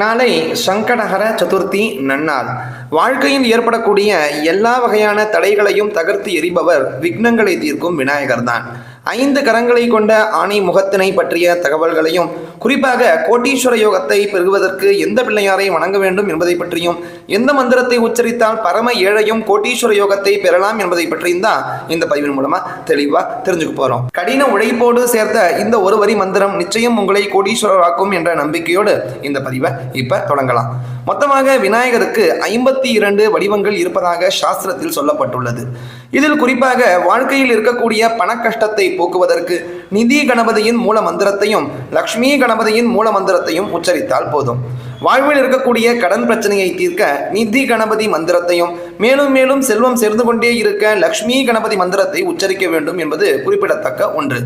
நாளை சங்கடஹர சதுர்த்தி நன்னாள். வாழ்க்கையில் ஏற்படக்கூடிய எல்லா வகையான தடைகளையும் தகர்த்து எறிபவர் விக்னங்களை தீர்க்கும் விநாயகர் தான் ஐந்து கரங்களை கொண்ட ஆணை முகத்தினை பற்றிய தகவல்களையும் குறிப்பாக கோட்டீஸ்வர யோகத்தை பெறுவதற்கு எந்த பிள்ளையாரை வணங்க வேண்டும் என்பதை பற்றியும் எந்த மந்திரத்தை உச்சரித்தால் பரம ஏழையும் கோட்டீஸ்வர யோகத்தை பெறலாம் என்பதை பற்றியும் தான் இந்த பதிவின் மூலமா தெளிவா தெரிஞ்சுக்க போறோம். கடின உழைப்போடு சேர்த்த இந்த ஒரு வரி மந்திரம் நிச்சயம் உங்களை கோடீஸ்வரராக்கும் என்ற நம்பிக்கையோடு இந்த பதிவை இப்ப தொடங்கலாம். மொத்தமாக விநாயகருக்கு ஐம்பத்தி இரண்டு வடிவங்கள் இருப்பதாக சாஸ்திரத்தில் சொல்லப்பட்டுள்ளது. இதில் குறிப்பாக வாழ்க்கையில் இருக்கக்கூடிய பண கஷ்டத்தை போக்குவதற்கு நிதி கணபதியின் மூல மந்திரத்தையும் லக்ஷ்மி கணபதியின் மூல மந்திரத்தையும் உச்சரித்தால் போதும். வாழ்வில் இருக்கக்கூடிய கடன் பிரச்சனையை தீர்க்க நிதி கணபதி மந்திரத்தையும் மேலும் மேலும் செல்வம் சேர்ந்து கொண்டே இருக்க லக்ஷ்மி கணபதி மந்திரத்தை உச்சரிக்க வேண்டும் என்பது குறிப்பிடத்தக்க ஒன்று.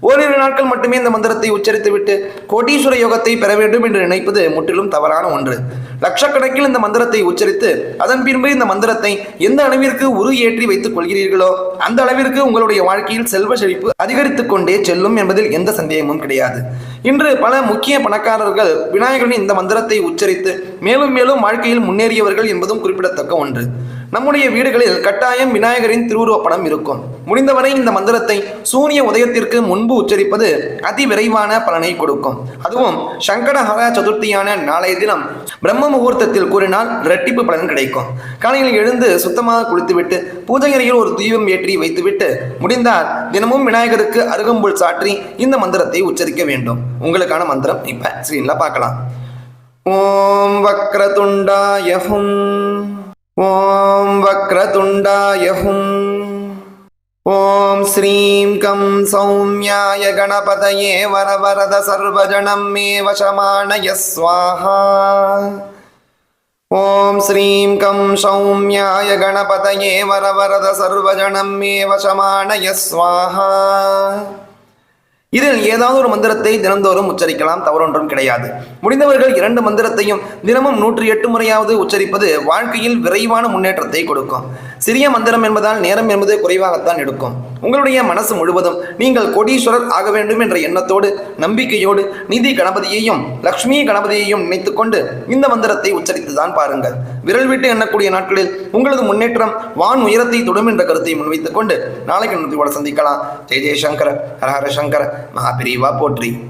ஓரிரு நாட்கள் மட்டுமே இந்த மந்திரத்தை உச்சரித்துவிட்டு கோட்டீஸ்வர யோகத்தை பெற வேண்டும் என்று நினைப்பது முற்றிலும் தவறான ஒன்று. லட்சக்கணக்கில் இந்த மந்திரத்தை உச்சரித்து அதன் பின்பு இந்த மந்திரத்தை எந்த அளவிற்கு உரு ஏற்றி வைத்துக் கொள்கிறீர்களோ அந்த அளவிற்கு உங்களுடைய வாழ்க்கையில் செல்வ செழிப்பு அதிகரித்துக் கொண்டே செல்லும் என்பதில் எந்த சந்தேகமும் கிடையாது. இன்று பல முக்கிய பணக்காரர்கள் விநாயகரின் இந்த மந்திரத்தை உச்சரித்து மேலும் மேலும் வாழ்க்கையில் முன்னேறியவர்கள் என்பதும் குறிப்பிடத்தக்க ஒன்று. நம்முடைய வீடுகளில் கட்டாயம் விநாயகரின் திருவுருவப் படம் இருக்கும். முடிந்தவரை இந்த மந்திரத்தை சூரிய உதயத்திற்கு முன்பு உச்சரிப்பது அதி விரைவான பலனை கொடுக்கும். அதுவும் சங்கடஹர சதுர்த்தியான நாளைய தினம் பிரம்ம முகூர்த்தத்தில் கூறினால் இரட்டிப்பு பலன் கிடைக்கும். காலையில் எழுந்து சுத்தமாக குளித்துவிட்டு பூஜை அறையில் ஒரு தீபம் ஏற்றி வைத்துவிட்டு முடிந்தால் தினமும் விநாயகருக்கு அருகம்புல் சாற்றி இந்த மந்திரத்தை உச்சரிக்க வேண்டும். உங்களுக்கான மந்திரம் இப்ப ஸ்க்ரீன்ல பார்க்கலாம். ஓம் வக்ரதுண்டாய ஹும் ॐ वक्रतुण्डाय हुं ॐ श्रीं कं सौम्याय गणपतये वरवरद सर्वजनं मे वशमाणय स्वाहा ॐ श्रीं कं सौम्याय गणपतये वरवरद सर्वजनं मे वशमाणय स्वाहा இதில் ஏதாவது ஒரு மந்திரத்தை தினந்தோறும் உச்சரிக்கலாம் தவறொன்றும் கிடையாது. முடிந்தவர்கள் இரண்டு மந்திரத்தையும் தினமும் நூற்றி எட்டு முறையாவது உச்சரிப்பது வாழ்க்கையில் விரைவான முன்னேற்றத்தை கொடுக்கும். சிறிய மந்திரம் என்பதால் நேரம் என்பது குறைவாகத்தான் எடுக்கும். உங்களுடைய மனசு முழுவதும் நீங்கள் கோடீஸ்வரர் ஆக வேண்டும் என்ற எண்ணத்தோடு நம்பிக்கையோடு நிதி கணபதியையும் லக்ஷ்மி கணபதியையும் நினைத்துக்கொண்டு இந்த மந்திரத்தை உச்சரித்துதான் பாருங்கள். விரல் விட்டு எண்ணக்கூடிய நாட்களில் உங்களது முன்னேற்றம் வான் உயரத்தை தொடும் என்ற கருத்தை முன்வைத்துக் கொண்டு நாளைக்கு நன்றியோட சந்திக்கலாம். ஜெய ஜெயசங்கர ஹரஹர சங்கர மகாபிரிவா போற்றி.